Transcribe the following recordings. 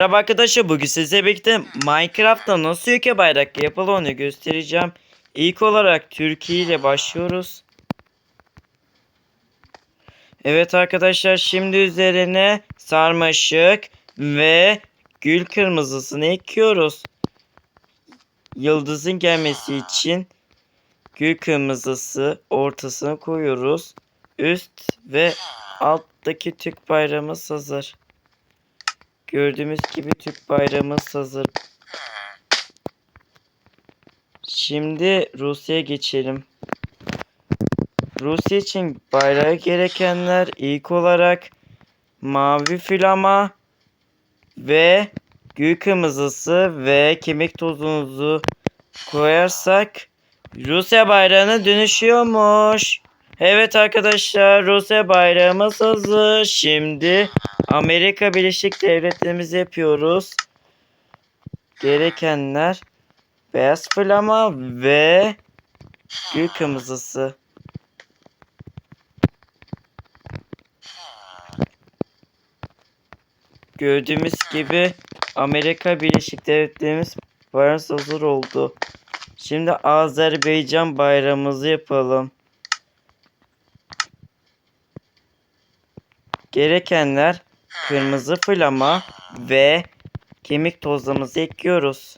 Merhaba arkadaşlar bugün size birlikte Minecraft'ta nasıl ülke bayrak yapılır onu göstereceğim. İlk olarak Türkiye ile başlıyoruz. Evet arkadaşlar şimdi üzerine sarmaşık ve gül kırmızısını ekiyoruz. Yıldızın gelmesi için gül kırmızısı ortasına koyuyoruz. Üst ve alttaki Türk bayrağımız hazır. Gördüğümüz gibi Türk bayrağımız hazır. Şimdi Rusya'ya geçelim. Rusya için bayrağı gerekenler ilk olarak mavi flama ve gül kırmızısı ve kemik tozunuzu koyarsak Rusya bayrağına dönüşüyormuş. Evet arkadaşlar Rusya bayrağımız hazır. Şimdi Amerika Birleşik Devletlerimizi yapıyoruz. Gerekenler beyaz flama ve gül kırmızısı. Gördüğümüz gibi Amerika Birleşik Devletlerimiz bayrağımız hazır oldu. Şimdi Azerbaycan bayrağımızı yapalım. Gerekenler kırmızı flama ve kemik tozlarımızı ekliyoruz.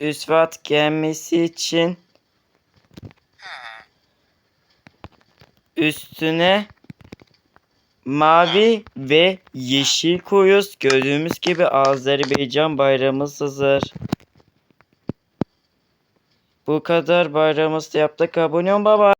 Üsvat gelmesi için üstüne mavi ve yeşil koyuyoruz. Gördüğümüz gibi Azerbaycan bayrağımız hazır. Bu kadar bayrağımızı yaptık. Abone olun baba.